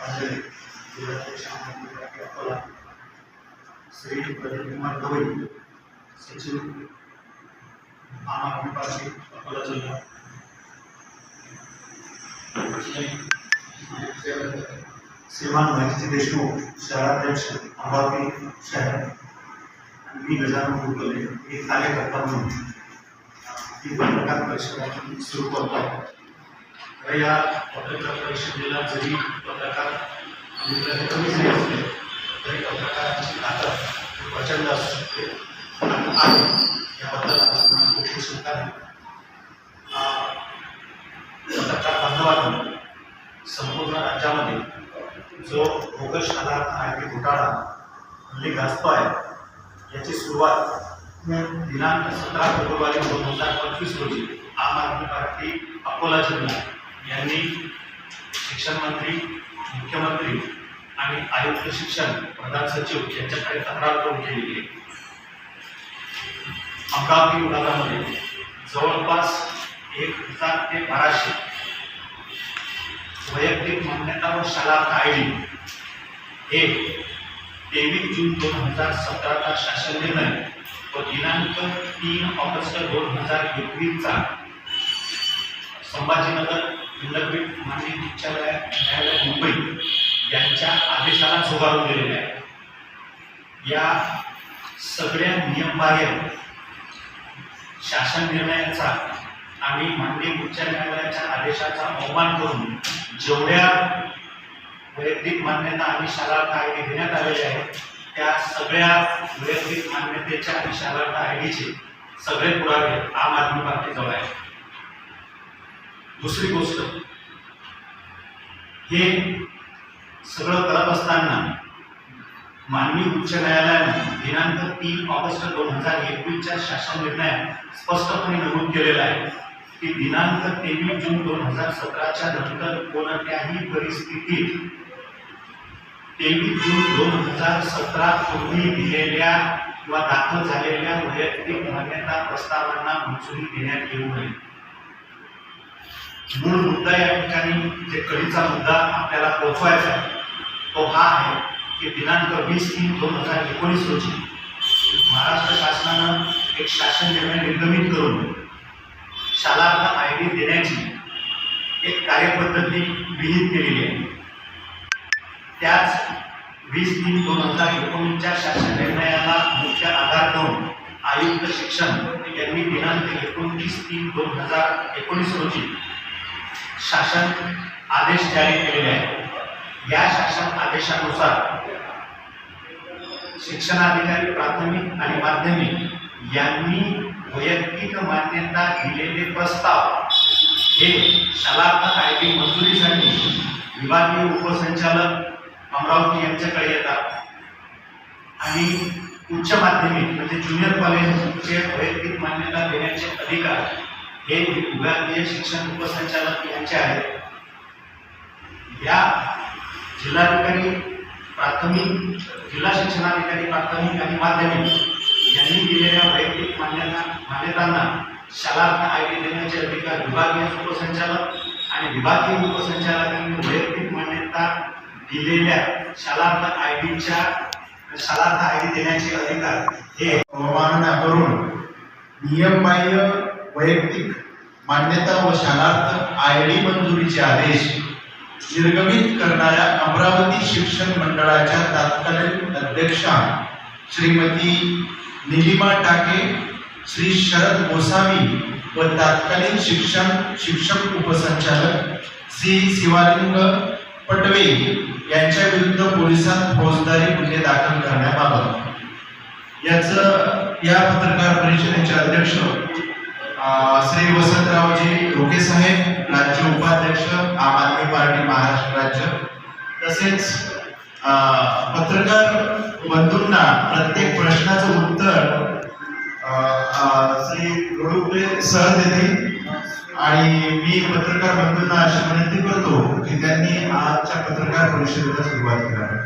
पांढरे श्रीमान महेशजी देशमुख शहराध्यक्ष अमरावती शहर मी गजानन गुरुकले मी कार्यकर्ता म्हणून ही पत्रकार परिषद सुरू करतो. तर या पत्रकार परिषदेला जरी पत्रकार मित्र हे कमी जरी असले तरी पत्रकारांची ताकद प्रचंड असू शकते. आहे. याबद्दल आपण गोष्टी स्वीकारली पत्रकार बांधवांनी संपूर्ण राज्यामध्ये जो बोगस आधार आय घोटाळा म्हणजे हल्ली गाजतो आहे याची सुरुवात दिनांक सतरा फेब्रुवारी दोन हजार पंचवीस रोजी आम आदमी पार्टी अकोला जिल्हा यांनी शिक्षण मंत्री मुख्यमंत्री आणि आयुक्त शिक्षण प्रधान सचिव यांच्याकडे तक्रार करून केलेली आहे. अमरावती विभागामध्ये जवळपास एक हजार ते बाराशे वैयक्तिक मान्यता व शाळा आय डी हे तेवीस जून दोन हजार सतराचा शासन निर्णय व दिनांक तीन ऑगस्ट दोन हजार एकवीसचा संभाजीनगर खंडपीठ माननीय उच्चालय न्यायालय मुंबई यांच्या आदेशाला झुगारून दिलेले आहे. या सगळ्या नियमबाह्य शासन निर्णयाचा आणि माननीय उच्च न्यायालयाच्या आदेशाचा अवमान करून जेवढ्या वैयक्तिक मान्यता आणि शाळा कायदे देण्यात आलेले आहेत त्या सगळ्या वैयक्तिक मान्यतेच्या आणि शाला आय डीचे सगळे पुरावे आम आदमी पार्टीजवळ आहेत. दुसरी गोष्ट हे सगळं करत असताना माननीय उच्च न्यायालयाने दिनांक तीन ऑगस्ट दोन हजार एकवीसच्या शासन निर्णयात स्पष्टपणे नमूद केलेलं आहे. की दिनांक तेवीस जून दोन हजार सतराच्या नंतर कोणत्याही परिस्थितीत तेवीस जून दोन हजार सतरा पूर्वी दिलेल्या किंवा दाखल झालेल्या वैयक्तिक मान्यता प्रस्तावांना मंजुरी देण्यात येऊ नये. मूळ मुद्दा या ठिकाणी जे कडीचा मुद्दा आपल्याला पोहोचवायचा आहे तो हा आहे की दिनांक वीस तीन दोन हजार एकोणीस रोजी महाराष्ट्र शासनानं एक शासन निर्णय निर्गमित करून शालार्थ आय डी देण्याची एक कार्यपद्धती विहित केलेली आहे. त्याच वीस तीन दोन हजार एकोणीसच्या शासन निर्णयाला मुख्य आधार घेऊन आयुक्त शिक्षण यांनी दिनांक एकोणतीस तीन दोन हजार एकोणीस रोजी शासन आदेश जारी केलेले आहेत. या शासन आदेशानुसार शिक्षणाधिकारी प्राथमिक आणि माध्यमिक यांनी वैयक्तिक मान्यता दिलेले प्रस्ताव हे शालार्थ कायदे मंजुरीसाठी विभागीय उपसंचालक अमरावती यांच्याकडे येतात. आणि उच्च माध्यमिक म्हणजे ज्युनियर कॉलेजचे वैयक्तिक मान्यता देण्याचे अधिकार हे विभागीय शिक्षण उपसंचालक यांचे आहे या जिल्हाधिकारी प्राथमिक जिल्हा शिक्षणाधिकारी प्राथमिक आणि माध्यमिक यांनी दिलेल्या वैयक्तिक मान्यता मान्यतांना शालार्थ आय डी देण्याचे अधिकार विभागीय उपसंचालक आणि विभागीय उपसंचालकांनी वैयक्तिक मान्यता दिलेल्या शालार्थ आय डीच्या शालार्थ आय डी देण्याचे अधिकार हे अवमानना करून नियमबाह्य वैयक्तिक मान्यता व शालार्थ आय डी मंजुरीचे आदेश निर्गमित करणाऱ्या अमरावती शिक्षण मंडळाच्या तात्कालीन अध्यक्षा श्रीमती निलिमा टाके श्री शरद गोसावी व तात्कालीन शिक्षण शिक्षक उपसंचालक श्री शिवालिंग पटवे यांच्या विरुद्ध पोलिसांत फौजदारी गुन्हे दाखल करण्याबाबत. याचं या पत्रकार परिषदेचे अध्यक्ष श्री वसंतरावजी रोके साहेब राज्य उपाध्यक्ष आम आदमी पार्टी महाराष्ट्र राज्य. तसेच पत्रकार बंधूंना प्रत्येक प्रश्नाचं उत्तर श्री गडुपे सर देतील. आणि मी पत्रकार बंधूंना अशी विनंती करतो की त्यांनी आजच्या पत्रकार परिषदेला सुरुवात करावी.